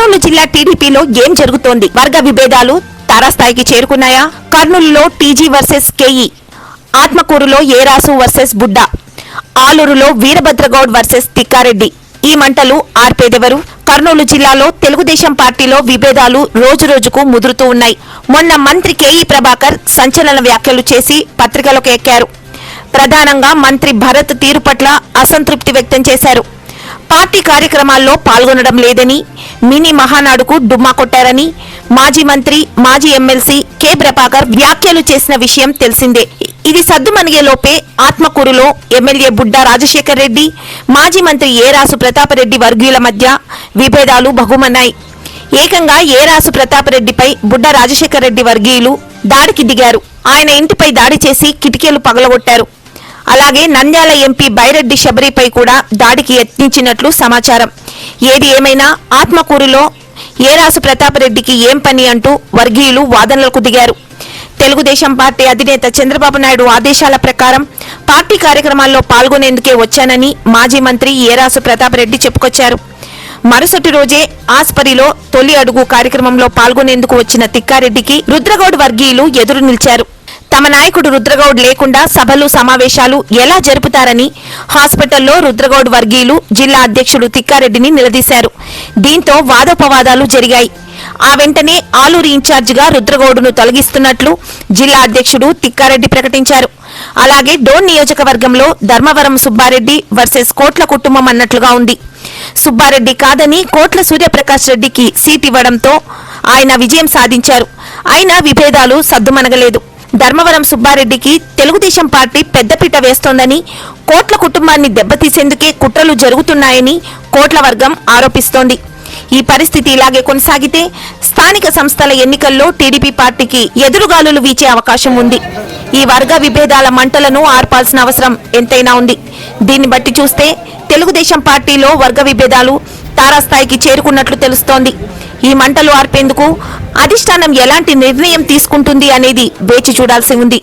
కర్నూలు జిల్లా టీడీపీలో ఏం జరుగుతోంది? వర్గ విభేదాలు తారాస్థాయికి చేరుకున్నాయా? కర్నూలులో టీజీ వర్సెస్ కేఈ ఆత్మకూరులో ఏరాసు వర్సెస్ బుడ్డ ఆలూరులో వీరభద్రగౌడ్ వర్సెస్ తిక్కారెడ్డి. ఈ మంటలు ఆర్పేదెవరు? కర్నూలు జిల్లాలో తెలుగుదేశం పార్టీలో విభేదాలు రోజురోజుకు ముదురుతూ ఉన్నాయి. మొన్న మంత్రి కేఈ ప్రభాకర్ సంచలన వ్యాఖ్యలు చేసి పత్రికలకు ఎక్కారు. ప్రధానంగా మంత్రి భరత్ తీరు పట్ల అసంతృప్తి వ్యక్తం చేశారు. పార్టీ కార్యక్రమాల్లో పాల్గొనడం లేదని మినీ మహానాడుకు డుమ్మా కొట్టారని మాజీ మంత్రి మాజీ ఎమ్మెల్సీ కె. ప్రభాకర్ వ్యాఖ్యలు చేసిన విషయం తెలిసిందే. ఇది సద్దుమణిగే లోపే ఆత్మకూరులో ఎమ్మెల్యే బుడ్డా రాజశేఖర్ రెడ్డి మాజీ మంత్రి ఏరాసు ప్రతాపరెడ్డి వర్గీయుల మధ్య విభేదాలు బహుమన్నాయి. ఏకంగా ఏరాసు ప్రతాపరెడ్డిపై బుడ్డ రాజశేఖర్ రెడ్డి వర్గీయులు దాడికి దిగారు. ఆయన ఇంటిపై దాడి చేసి కిటికీలు పగలగొట్టారు. అలాగే నంద్యాల ఎంపీ బైరెడ్డి శబరిపై కూడా దాడికి యత్నించినట్లు సమాచారం. ఏది ఏమైనా ఆత్మకూరులో ఏరాసు ప్రతాపరెడ్డికి ఏం పని అంటూ వర్గీయులు వాదనలకు దిగారు. తెలుగుదేశం పార్టీ అధినేత చంద్రబాబు నాయుడు ఆదేశాల ప్రకారం పార్టీ కార్యక్రమాల్లో పాల్గొనేందుకే వచ్చానని మాజీ మంత్రి ఏరాసు ప్రతాపరెడ్డి చెప్పుకొచ్చారు. మరుసటి రోజే ఆస్పరిలో తొలి అడుగు కార్యక్రమంలో పాల్గొనేందుకు వచ్చిన తిక్కారెడ్డికి రుద్రగౌడ్ వర్గీయులు ఎదురు నిలిచారు. తమ నాయకుడు రుద్రగౌడ్ లేకుండా సభలు సమావేశాలు ఎలా జరుపుతారని హాస్పిటల్లో రుద్రగౌడ్ వర్గీయులు జిల్లా అధ్యక్షుడు తిక్కారెడ్డిని నిలదీశారు. దీంతో వాదోపవాదాలు జరిగాయి. ఆ వెంటనే ఆలూరు ఇన్ఛార్జిగా రుద్రగౌడును తొలగిస్తున్నట్లు జిల్లా అధ్యక్షుడు తిక్కారెడ్డి ప్రకటించారు. అలాగే డోన్ నియోజకవర్గంలో ధర్మవరం సుబ్బారెడ్డి వర్సెస్ కోట్ల కుటుంబం అన్నట్లుగా ఉంది. సుబ్బారెడ్డి కాదని కోట్ల సూర్యప్రకాష్ రెడ్డికి సీట్ ఇవ్వడంతో ఆయన విజయం సాధించారు. అయినా విభేదాలు సద్దుమణగలేదు. ధర్మవరం సుబ్బారెడ్డికి తెలుగుదేశం పార్టీ పెద్దపీట వేస్తోందని కోట్ల కుటుంబాన్ని దెబ్బతీసేందుకే కుట్రలు జరుగుతున్నాయని కోట్ల వర్గం ఆరోపిస్తోంది. ఈ పరిస్థితి ఇలాగే కొనసాగితే స్థానిక సంస్థల ఎన్నికల్లో టీడీపీ పార్టీకి ఎదురుగాలులు వీచే అవకాశం ఉంది. ఈ వర్గ విభేదాల మంటలను ఆర్పాల్సిన అవసరం ఎంతైనా ఉంది. దీన్ని బట్టి చూస్తే తెలుగుదేశం పార్టీలో వర్గ విభేదాలు తారాస్థాయికి చేరుకున్నట్లు తెలుస్తోంది. ఈ మంటలు ఆర్పేందుకు అధిష్టానం ఎలాంటి నిర్ణయం తీసుకుంటుంది అనేది వేచి చూడాల్సి ఉంది.